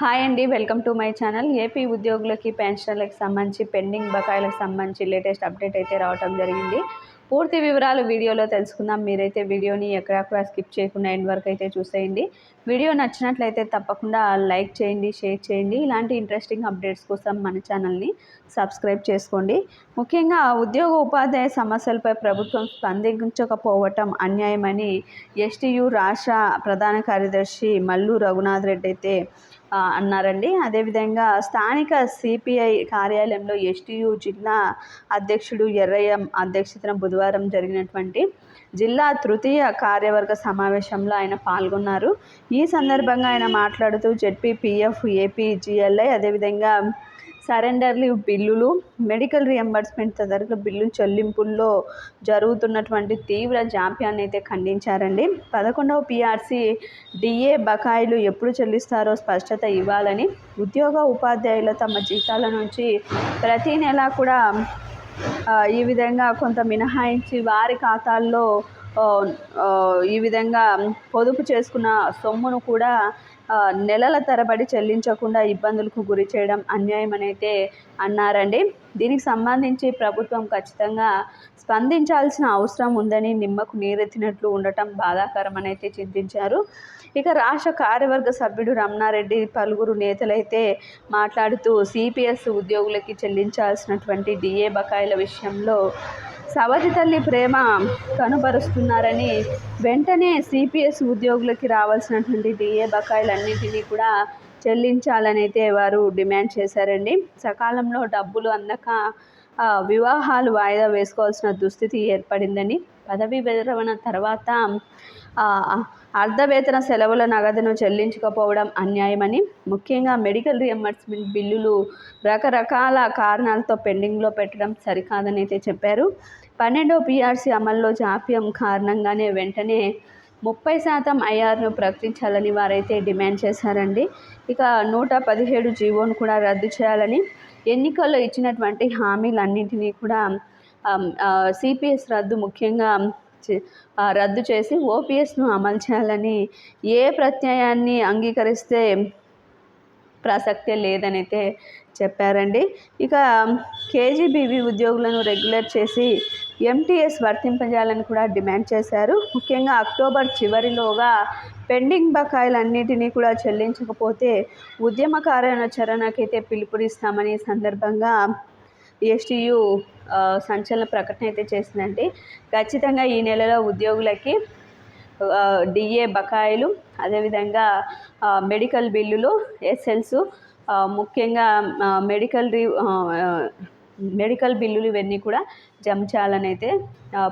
Hi అండి welcome to my channel. AP ఉద్యోగులకి పెన్షన్లకు సంబంధించి పెండింగ్ బకాయిలకు సంబంధించి లేటెస్ట్ అప్డేట్ అయితే రావడం జరిగింది. పూర్తి వివరాలు వీడియోలో తెలుసుకుందాం. మీరైతే వీడియోని ఎక్కడెక్కడ స్కిప్ చేయకుండా ఎండ్ వరకు అయితే చూసేయండి. వీడియో నచ్చినట్లయితే తప్పకుండా లైక్ చేయండి షేర్ చేయండి. ఇలాంటి ఇంట్రెస్టింగ్ అప్డేట్స్ కోసం మన ఛానల్ని సబ్స్క్రైబ్ చేసుకోండి. ముఖ్యంగా ఉద్యోగ ఉపాధ్యాయ సమస్యలపై ప్రభుత్వం స్పందించకపోవటం అన్యాయమని ఎస్టీయు రాష్ట్ర ప్రధాన కార్యదర్శి మల్లు రఘునాథ్ రెడ్డి అయితే అన్నారండి. అదేవిధంగా స్థానిక సిపిఐ కార్యాలయంలో ఎస్టీయు జిల్లా అధ్యక్షుడు ఎర్రయ్య అధ్యక్షతన బుధవారం జరిగినటువంటి జిల్లా తృతీయ కార్యవర్గ సమావేశంలో ఆయన పాల్గొన్నారు. ఈ సందర్భంగా ఆయన మాట్లాడుతూ జెడ్పీ పిఎఫ్ ఏపీ జిఎల్ఐ అదేవిధంగా సరెండర్ లీవ్ బిల్లులు మెడికల్ రియంబర్స్మెంట్ తదితర బిల్లు చెల్లింపుల్లో జరుగుతున్నటువంటి తీవ్ర జాప్యాన్ని అయితే ఖండించారండి. పదకొండవ పిఆర్సీ డిఏ బకాయిలు ఎప్పుడు చెల్లిస్తారో స్పష్టత ఇవ్వాలని ఉద్యోగ ఉపాధ్యాయులు తమ జీతాల నుంచి ప్రతి నెలా కూడా ఈ విధంగా కొంత మినహాయించి వారి ఖాతాల్లో ఈ విధంగా పొదుపు చేసుకున్న సొమ్మును కూడా నెలల తరబడి చెల్లించకుండా ఇబ్బందులకు గురి చేయడం అన్యాయం అనైతే అన్నారండి. దీనికి సంబంధించి ప్రభుత్వం ఖచ్చితంగా స్పందించాల్సిన అవసరం ఉందని నిమ్మకు నీరెత్తినట్లు ఉండటం బాధాకరమనైతే చింతించారు. ఇక రాష్ట్ర కార్యవర్గ సభ్యుడు రమణారెడ్డి పలువురు నేతలైతే మాట్లాడుతూ సిపిఎస్ ఉద్యోగులకి చెల్లించాల్సినటువంటి డిఏ బకాయిల విషయంలో సవతి తల్లి ప్రేమ కనుపరుస్తున్నారని వెంటనే సిపిఎస్ ఉద్యోగులకి రావాల్సినటువంటి డిఏ బకాయిలన్నింటినీ కూడా చెల్లించాలని అయితే వారు డిమాండ్ చేశారండి. సకాలంలో డబ్బులు అందక వివాహాలు వాయిదా వేసుకోవాల్సిన దుస్థితి ఏర్పడిందని పదవీ విరమణ తర్వాత అర్ధవేతన సెలవుల నగదును చెల్లించకపోవడం అన్యాయమని ముఖ్యంగా మెడికల్ రియంబర్స్మెంట్ బిల్లులు రకరకాల కారణాలతో పెండింగ్లో పెట్టడం సరికాదని అయితే చెప్పారు. పన్నెండో పీఆర్సీ అమల్లో జాప్యం కారణంగానే వెంటనే ముప్పై శాతం ఐఆర్ను ప్రకటించాలని వారైతే డిమాండ్ చేశారండి. ఇక నూట పదిహేడు జీవోను కూడా రద్దు చేయాలని ఎన్నికల్లో ఇచ్చినటువంటి హామీలన్నింటినీ కూడా సిపిఎస్ రద్దు ముఖ్యంగా రద్దు చేసి ఓపీఎస్ను అమలు చేయాలని ఏ ప్రత్యయాన్ని అంగీకరిస్తే ప్రసక్తే లేదనైతే చెప్పారండి. ఇక కేజీబీవీ ఉద్యోగులను రెగ్యులర్ చేసి ఎంటీఎస్ వర్తింపజేయాలని కూడా డిమాండ్ చేశారు. ముఖ్యంగా అక్టోబర్ చివరిలోగా పెండింగ్ బకాయిలన్నిటినీ కూడా చెల్లించకపోతే ఉద్యమ కార్యాచరణకైతే పిలుపునిస్తామని సందర్భంగా ఎస్టీయు సంచలన ప్రకటన అయితే చేసిందండి. ఖచ్చితంగా ఈ నెలలో ఉద్యోగులకి డిఏ బకాయిలు అదేవిధంగా మెడికల్ బిల్లులు ఎస్ఎల్స్ ముఖ్యంగా మెడికల్ రీ మెడికల్ బిల్లులు ఇవన్నీ కూడా జమ చేయాలని అయితే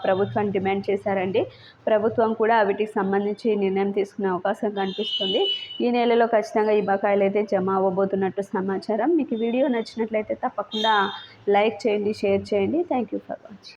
ప్రభుత్వం డిమాండ్ చేశారండి. ప్రభుత్వం కూడా వీటికి సంబంధించి నిర్ణయం తీసుకునే అవకాశం కనిపిస్తుంది. ఈ నెలలో ఖచ్చితంగా ఈ బకాయిలు అయితే జమ అవ్వబోతున్నట్టు సమాచారం. మీకు వీడియో నచ్చినట్లయితే తప్పకుండా లైక్ చేయండి షేర్ చేయండి. Thank you for watching